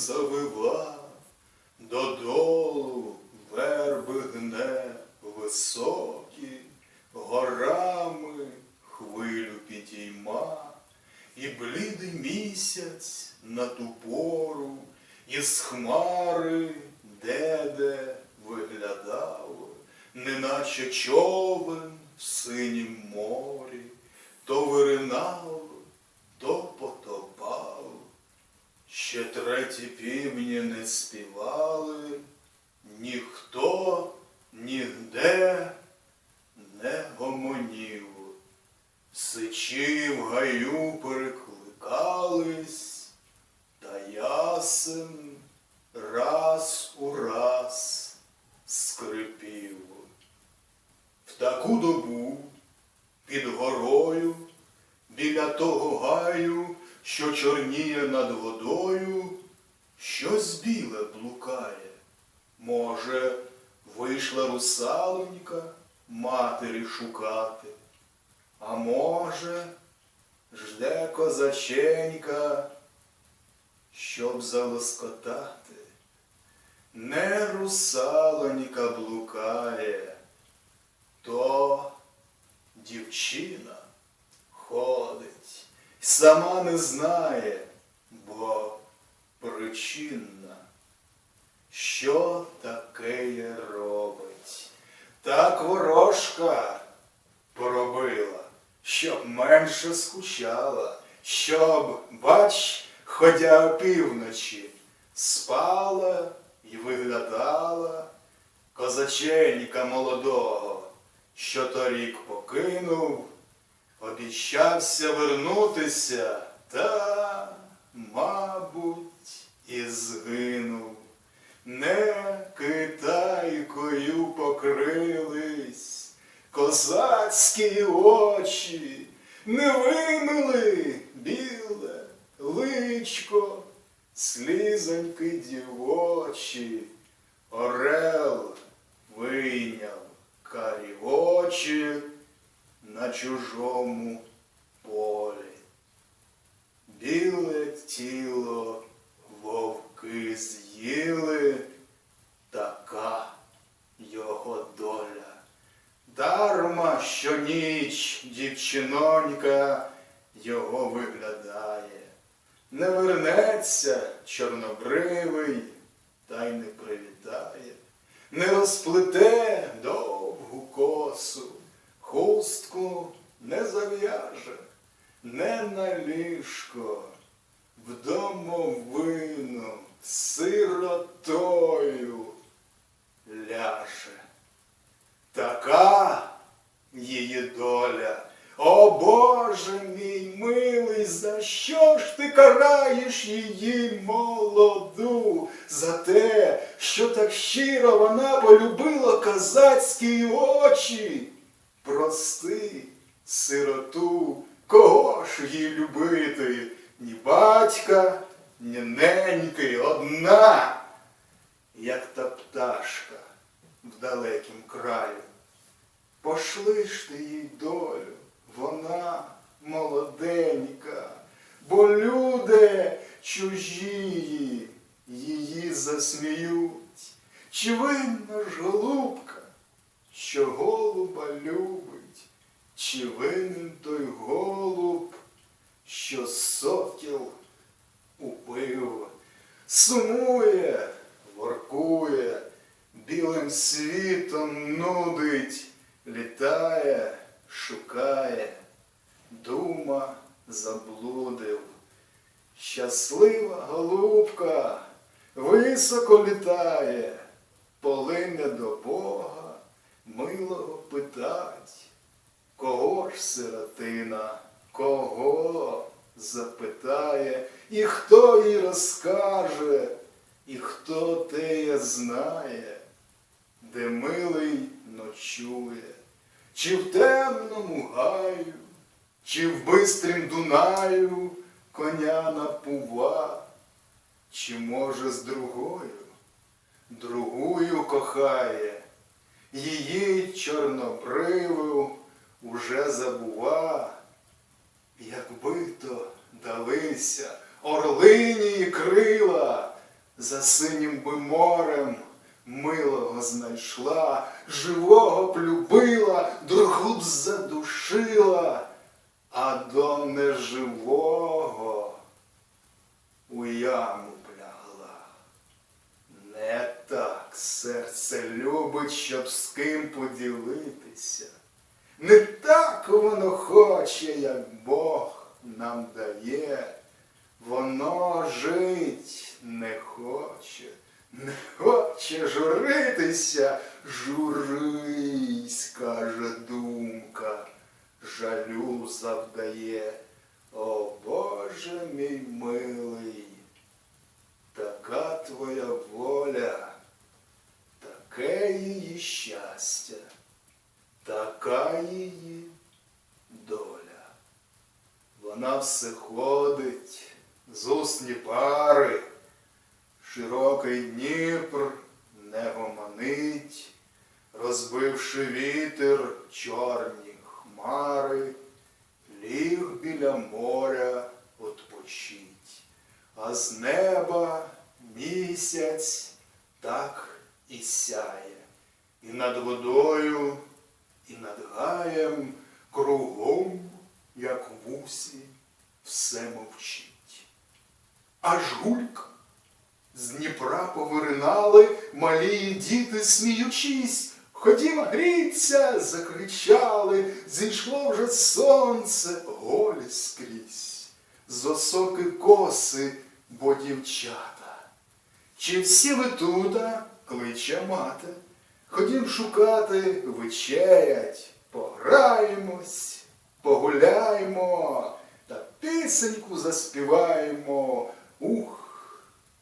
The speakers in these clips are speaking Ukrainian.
завива, додолу верби гне високі, горами хвилю підійма, і блідий місяць на ту пору із хмари де-де виглядав, неначе човен в синім морі, то виринав, то потопав. Ще треті півні не співали, ніхто нігде не гомонів. Сичі в гаю перекликались, та ясен раз у раз скрипів. В таку добу під горою, біля того гаю, що чорніє над водою, щось біле блукає. Може, вийшла русалонька матері шукати, а може, жде козаченька, щоб залоскотати. Не русалонька блукає, то дівчина ходить, сама не знає, причинна, що таке робить. Так ворожка поробила, щоб менше скучала, щоб, бач, ходя опівночі, спала і виглядала козаченька молодого, що торік покинув, обіщався вернутися, та, мабуть, і згинув. Не китайкою покрились козацькі очі, не вимили біле личко, слізоньки дівочі, орел вийняв карі очі на чужому полі. Біле тіло вовки з'їли, така його доля. Дарма щоніч дівчинонька його виглядає. Не вернеться чорнобривий, та й не привітає, не розплете довгу косу, хустку не зав'яже, не на ліжко, в домовину сиротою ляже. Така її доля. О Боже мій милий, за що ж ти караєш її молоду? За те, що так щиро вона полюбила козацькі очі. Прости, сироту, кого ж їй любити? Ні батька, ні неньки, одна, як та пташка в далекім краю. Пошли ж ти їй долю, вона молоденька, бо люди чужі її засміють. Чи винна ж голубка, що голуба любить, чи винен той голуб, що сокіл убив, сумує, воркує, білим світом нудить, літає, шукає, дума заблудив. Щаслива голубка високо літає, полине до Бога, милого питать. Кого ж сиротина, кого запитає, і хто їй розкаже, і хто теє знає, де милий ночує, чи в темному гаю, чи в бистрім Дунаю коня напува, чи може з другою, другую кохає, її чорнобриву уже забува, якби то далися орлині крила, за синім би морем милого знайшла, живого б любила, другу б задушила, а до неживого у яму б лягла. Не так серце любить, щоб з ким поділитися. Не так воно хоче, як Бог нам дає. Воно жить не хоче, не хоче журитися. Журись, каже думка, жалю завдає. О Боже мій милий, така твоя воля, таке її щастя, така її доля. Вона все ходить з усні пари, широкий Дніпр не гомонить, розбивши вітер чорні хмари, ліг біля моря отпочить, а з неба місяць так і сяє, і над водою, і над гаєм кругом, як в усі, все мовчить. Аж гулька з Дніпра повиринали малі діти, сміючись. Ходім гріться, закричали, зійшло вже сонце голі скрізь, з осоки коси, бо дівчата. Чи всі ви тута, кличе мати, ходім шукати, вечерять, пограємось, погуляємо пісеньку заспіваємо. Ух,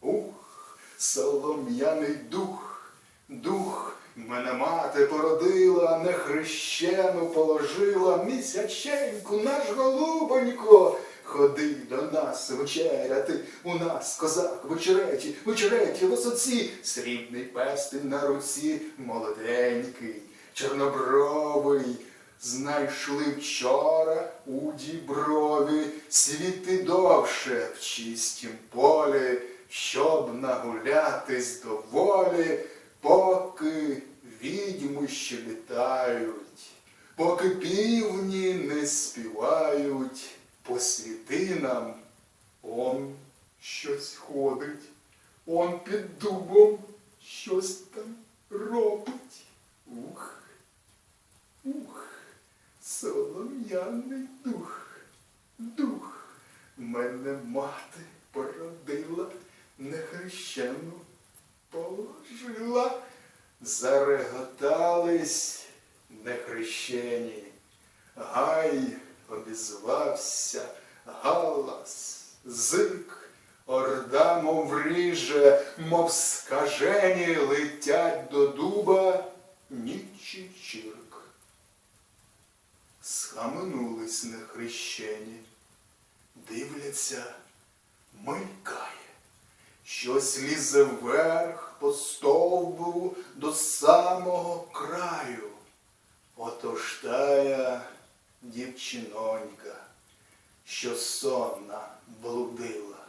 ух, солом'яний дух, дух мене мати породила, нехрещену положила, місяченьку, наш голубонько. Ходи до нас вечеряти, у нас козак вечереті, вечереті в осоці, срібний пестень на руці, молоденький, чорнобровий. Знайшли вчора у діброві світи довше в чистім полі, щоб нагулятись доволі, поки відьми ще літають, поки півні не співають, по світинам он щось ходить, он під дубом щось там робить. Ух, ух. Солом'яний дух, дух, мене мати породила, нехрещену положила, зареготались нехрещені, гай обізвався, галас, зик, орда, мов ріже, мов скажені, летять до дуба, ніч і чирк. Схаменулись нехрещені, дивляться, мелькає, щось лізе вверх по стовбу до самого краю. Отож тая дівчинонька, що сонна блудила.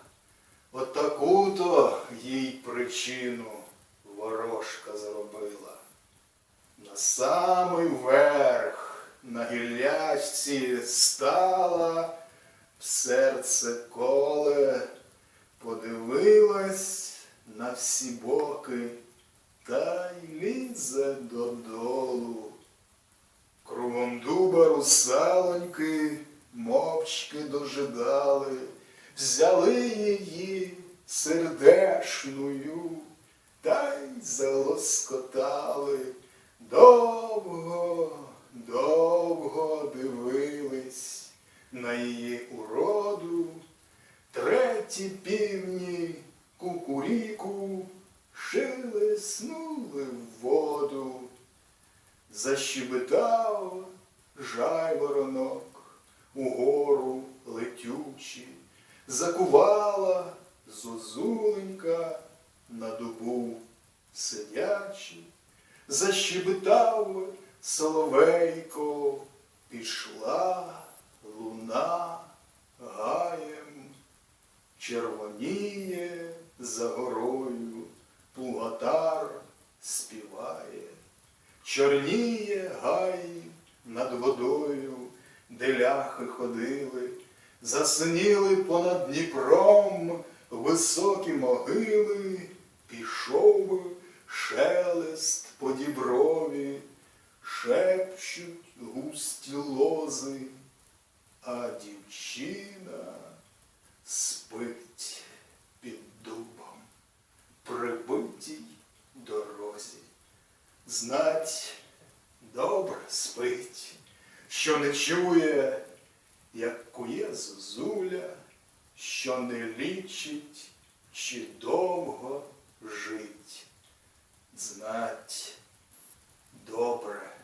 Отаку-то їй причину ворожка зробила. На самий верх на гіллячці стала, серце коле, подивилась на всі боки та й лізе додолу. Кругом дуба русалоньки мовчки дожидали, взяли її сердешною та й залоскотали довго довго дивились на її уроду, треті півні кукуріку шелеснули в воду, защебетав жайворонок угору летючи, закувала зозуленька на дубу сидячи, защебетав Соловейко, пішла луна гаєм, червоніє за горою Пугатар співає, чорніє гай над водою, де ляхи ходили, засиніли понад Дніпром високі могили, пішов шелест по діброві, шепчуть густі лози, а дівчина спить під дубом, прибитій дорозі. Знать добре спить, що не чує, як кує зозуля, що не лічить, чи довго жить. Знать добре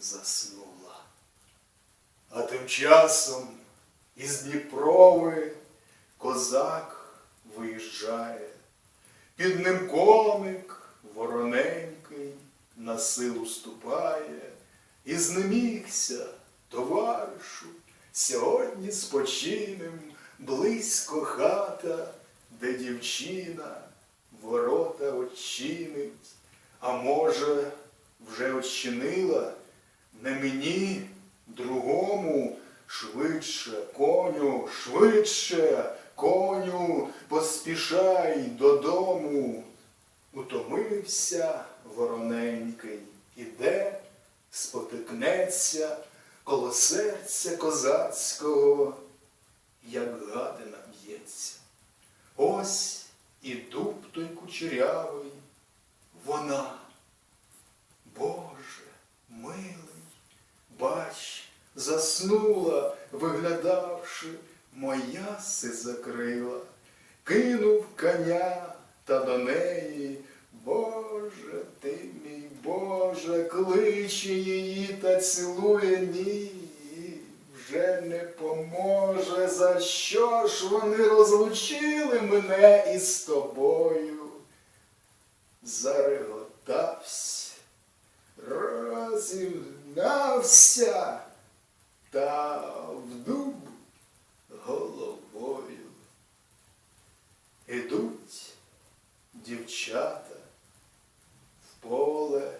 заснула. А тим часом із Дніпрови козак виїжджає, під ним коник вороненький на силу ступає, і знемігся, товаришу, сьогодні спочинем близько хата, де дівчина ворота очинить, а може, вже очинила не мені, другому, швидше, коню, швидше, коню, поспішай додому. Утомився вороненький, іде, спотикнеться коло серця козацького, як гадина б'ється. Ось і дуб той кучерявий, вона, Боже, милий, бач, заснула, виглядавши, моя си закрила, кинув коня та до неї, Боже ти мій Боже, кличе її та цілує ні. Вже не поможе, за що ж вони розлучили мене із тобою? Зареготався, розігнався та в дуб головою. Ідуть дівчата в поле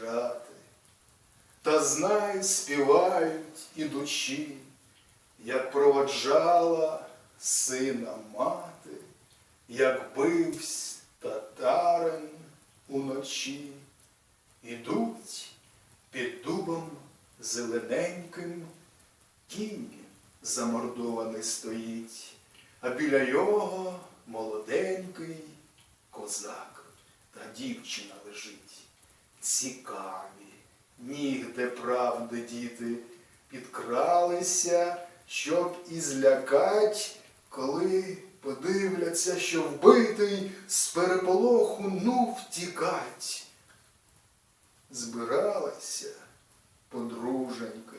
жати, та знай співають ідучі, як проводжала сина мати, як бивсь татарин уночі, ідуть під дубом зелененьким, кінь замордований стоїть, а біля його молоденький козак та дівчина лежить. Цікаві, нігде правди діти підкралися, щоб і злякать, коли подивляться, що вбитий з переполоху ну втікать. Збиралися подруженьки,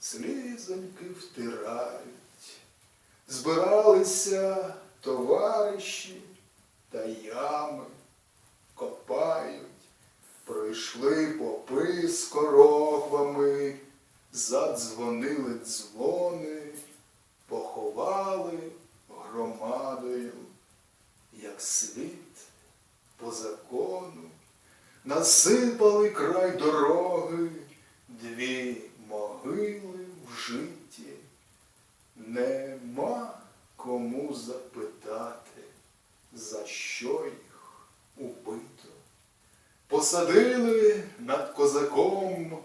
слізоньки втирають. Збиралися товариші та ями. Копають, пройшли попи з корохвами, задзвонили дзвони, поховали громадою, як світ по закону, насипали край дороги дві могили в житті. Нема кому запитати, за що їх убито. Посадили над козаком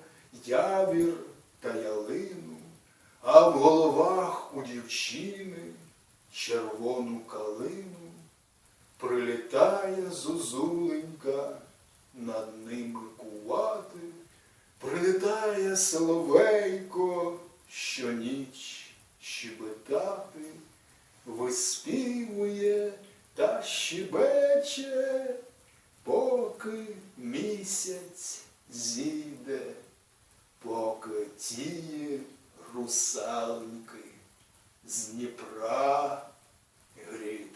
явір та ялину, а в головах у дівчини червону калину. Прилітає зозуленька над ним кувати, прилітає соловейко щоніч щебетати, виспівує та щебече, поки місяць зійде, поки тії русалки з Дніпра грітись